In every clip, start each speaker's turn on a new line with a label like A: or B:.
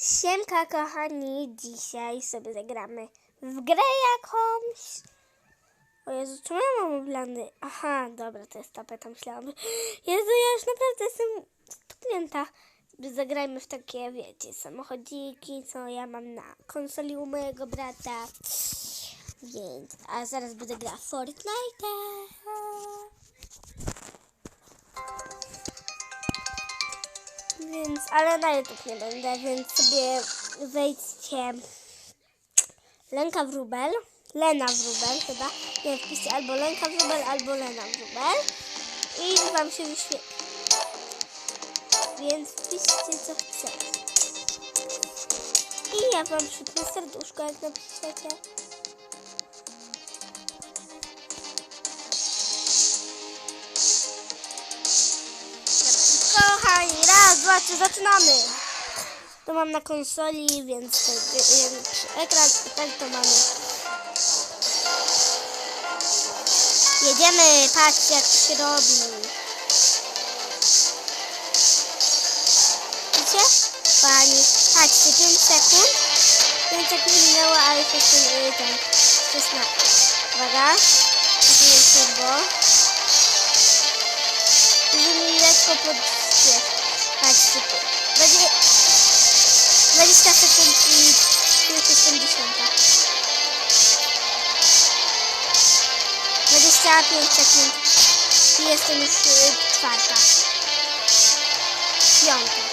A: Siemka kochani, dzisiaj sobie zagramy w grę jakąś. O Jezu, czemu ja mam oblany? Aha, dobra, to jest tapeta, myślałam. Jezu, ja już naprawdę jestem stuknięta. Zagrajmy w takie, wiecie, samochodziki, co ja mam na konsoli u mojego brata. Więc, a zaraz będę grała Fortnite. Więc, ale na YouTube nie będę, więc sobie wejdźcie Lenka Wróbel, Lena Wróbel chyba, nie wpiszcie albo Lenka Wróbel, albo Lena Wróbel i wam się wyświetli. Więc wpiszcie co chcecie. I ja wam przypnę serduszko, jak napiszecie. Trzy, zaczynamy! To mam na konsoli, więc to więc ekran tak to mamy. Jedziemy, patrzcie jak się robi. Widzicie? Pani, patrzcie, 5 sekund. 5 sekund minęło, ale jeszcze ten, ten, 16. Uwaga, tu jest turbo. Żeby mi lekko podśpiew. 20 sekund i już jestem dziesiąta. 25 sekund i jestem już y, czwarta. Piąta.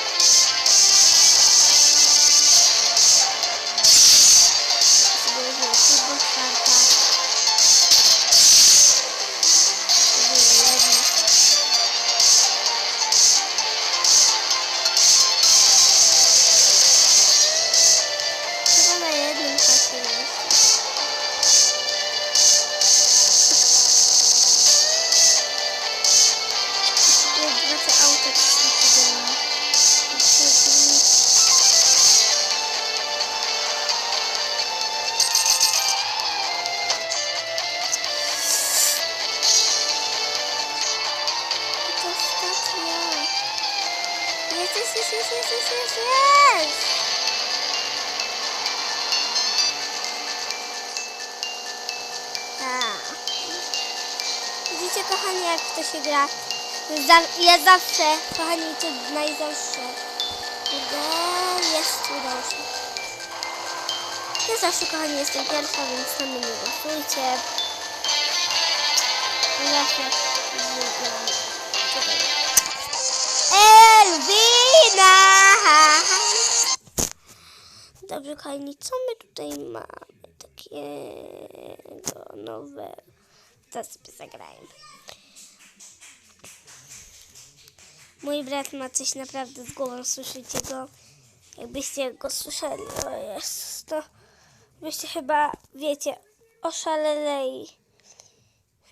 A: Jest, jest, jest, jest, jest. Tak. Widzicie, kochani, jak to się gra? Ja zawsze, kochani, to najzawsze. Jest, się. Ja zawsze, kochani, jestem pierwsza, więc na mnie nie głosujcie. Elwina! Dobrze, kochani, co my tutaj mamy? Takiego nowe. To sobie zagrajmy. Mój brat ma coś naprawdę z głową, słyszycie go? Jakbyście go słyszeli, o jest, to byście chyba, wiecie, oszaleli.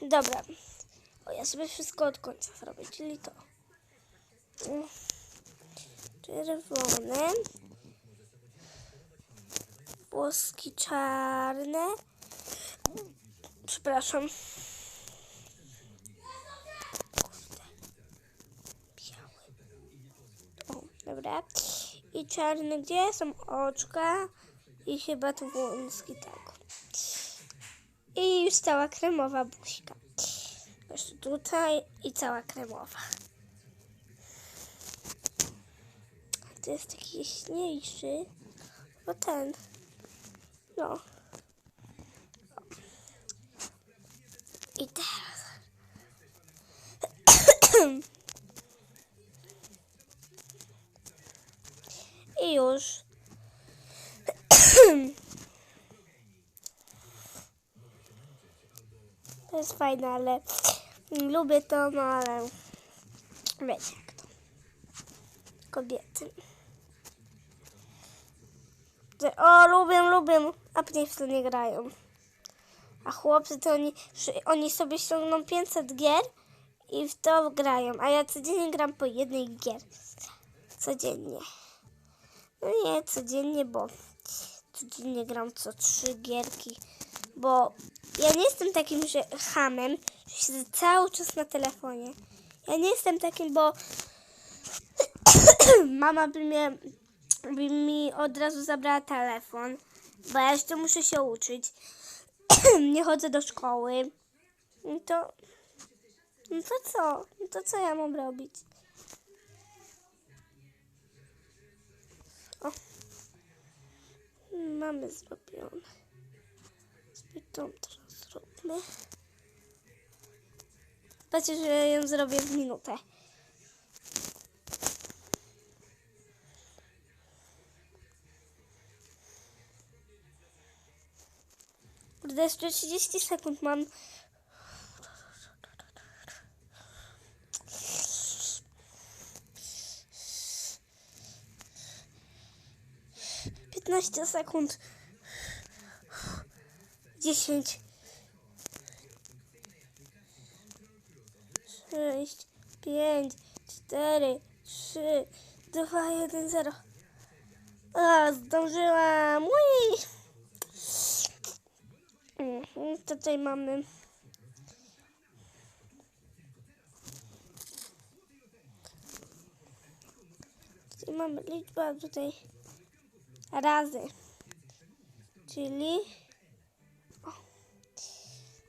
A: Dobra, o ja sobie wszystko od końca zrobię, czyli to. Czerwone. Włoski czarne. Przepraszam. Kurde. Biały. O, dobra. I czarny, gdzie są oczka? I chyba tu włoski, tak. I już cała kremowa buźka. Jeszcze tutaj i cała kremowa. To jest taki jaśniejszy. No ten. No. I teraz. I już. To jest fajne, ale lubię to, no ale wiecie jak to. Kobiety. Że- O, lubię, lubię, a później w to nie grają. A chłopcy to oni, oni sobie ściągną 500 gier i w to grają, a ja codziennie gram po jednej gier. Codziennie. No nie codziennie, bo codziennie gram co trzy gierki, bo ja nie jestem takim, że hamem, że siedzę cały czas na telefonie. Ja nie jestem takim, bo mama by mnie mi od razu zabrała telefon, bo ja jeszcze muszę się uczyć. Nie chodzę do szkoły. No to, no to co? No to co ja mam robić? O. Mamy zrobione. Sobie tą teraz zróbmy. Patrzcie, że ją zrobię w minutę. Kurde, jeszcze 30 sekund mam. Piętnaście sekund. Dziesięć. Sześć, pięć, cztery, trzy, dwa, jeden, zero. A, zdążyłam. Ui. Tutaj mamy. Tutaj mamy liczbę tutaj razy. Czyli o,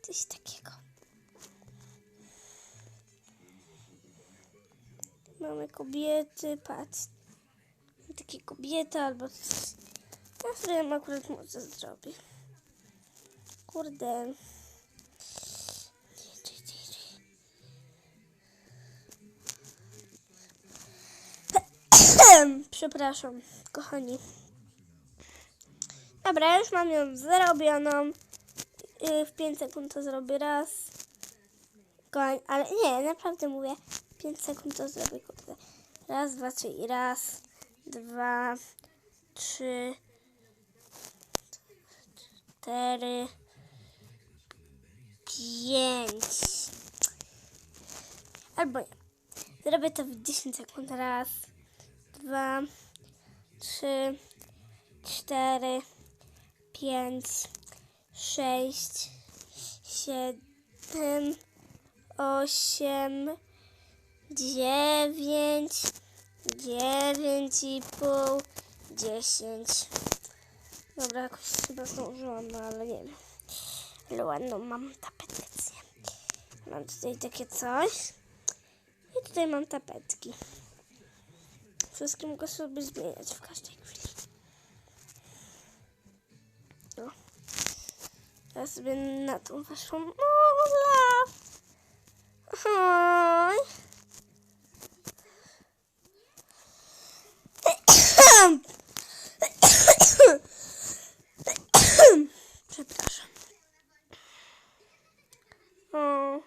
A: coś takiego. Mamy kobiety, patrz. Takie kobiety albo coś. Ja sobie akurat może zrobię. Kurde. Przepraszam, kochani. Dobra, już mam ją zrobioną. Y, W 5 sekund to zrobię raz. Kochani, ale nie, naprawdę mówię. 5 sekund to zrobię, kurde. Raz, dwa, trzy i raz, dwa, trzy, cztery, pięć. Albo nie. Zrobię to w 10 sekund. Raz, dwa, trzy, cztery, pięć, sześć, siedem, osiem, dziewięć, dziewięć i pół, dziesięć. Dobra, jakoś chyba zdążyłam, no ale nie wiem. Ale ładną mam tapetkę. Mam tutaj takie coś. I tutaj mam tapetki. Wszystkie mogę sobie zmieniać w każdej chwili. No. Teraz sobie na tą waszą. Oj. Przepraszam. O.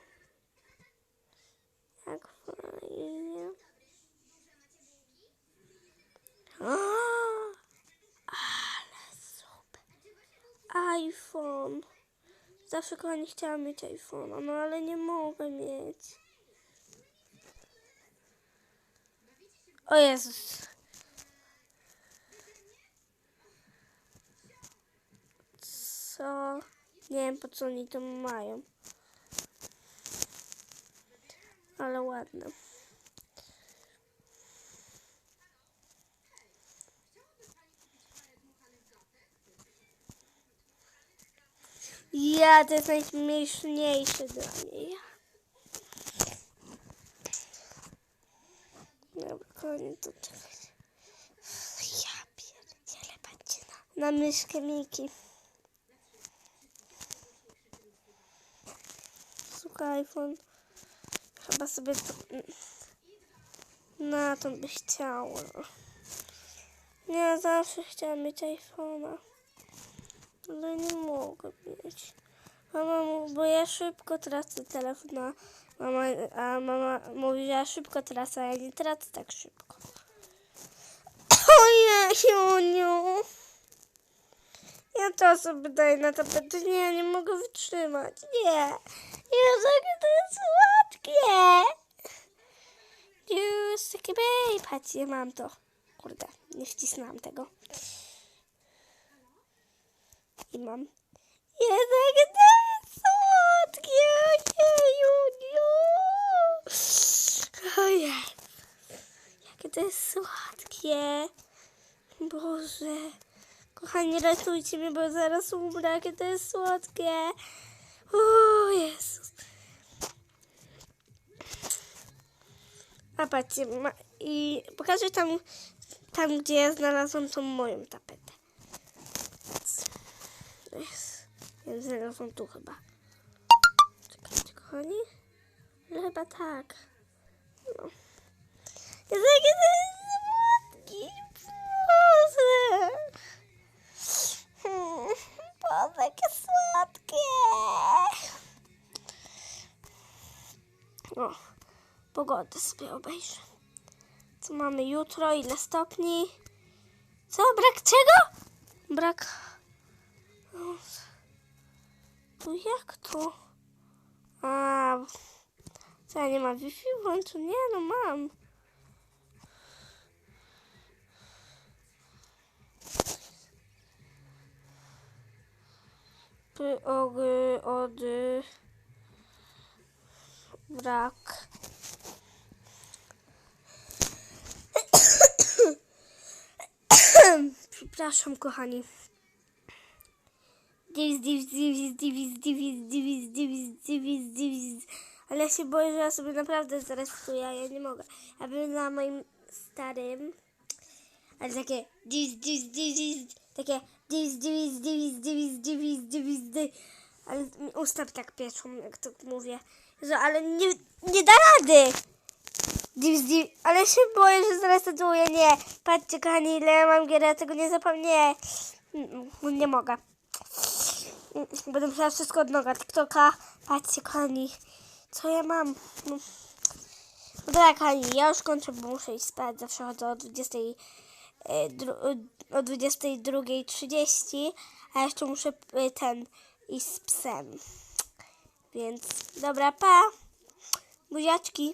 A: Jak fajnie. O, ale super. iPhone. Zawsze kochani chciałam mieć iPhone'a, no ale nie mogę mieć. O Jezus. Co? Nie wiem po co oni to mają. Ale ładne. Ja, to jest najśmieszniejsze dla mnie. Ja. Dobra, koniec to czekaj. Ja pierdzielę, patrzcie na, na myszkę Miki. Słuchaj, iPhone. Chyba sobie to... Na to by chciała. Ja zawsze chciałam mieć iPhone'a. Ale nie mogę mieć. Mama, bo ja szybko tracę telefon, mama, a mama mówi, że ja szybko tracę, a ja nie tracę tak szybko. Ojej, Juniu. Ja to sobie daję na tapetę. Nie, nie mogę wytrzymać. Nie. Jakie to jest słodkie. Już takie bej. Patrzcie, mam to. Kurde, nie wcisnęłam tego. I mam. Jakie to jest słodkie. Ojeju. Ojej. Jakie to jest słodkie. Boże. Kochani, ratujcie mnie, bo zaraz umrę, jakie to jest słodkie. O Jezus. A patrzcie, i pokażę tam, tam, gdzie ja znalazłam tą moją tapetę. Jest. Ja znalazłam tu chyba. Czekajcie, kochani. Ale chyba tak. No. Jezu, jakie to słodki. Boże. Hmm, Boże, jakie słodkie. O, pogodę sobie obejrzę. Co mamy jutro? Ile stopni? Co? Brak czego? Brak... O, Tu jak to? A, co ja nie mam Wi-Fi włączu? Nie, no mam. P, o, g, od, brak. Przepraszam, kochani. Divis, divis, divis, divis, divis, divis, divis, divis, divis. Ale ja się boję, że ja sobie naprawdę zarejestruję, ja nie mogę. Ja bym na moim starym, ale takie divis, divis, divis, takie divis, divis, divis, divis, divis, divis, divis. Ale usta tak pieczą, jak to mówię. Że, ale nie, nie da rady. Divis, divis, ale się boję, że zresetuję. Nie, patrzcie kochani, ile ja mam gier, ja tego nie zapomnę. Mm, mm, Nie mogę. Będę musiała wszystko od noga. TikToka. Patrzcie, kochani. Co ja mam? No. Dobra, kochani, ja już kończę, bo muszę iść spać. Zawsze chodzę o 20, e, o 22.30, a jeszcze muszę e, ten iść z psem. Więc dobra, pa. Buziaczki.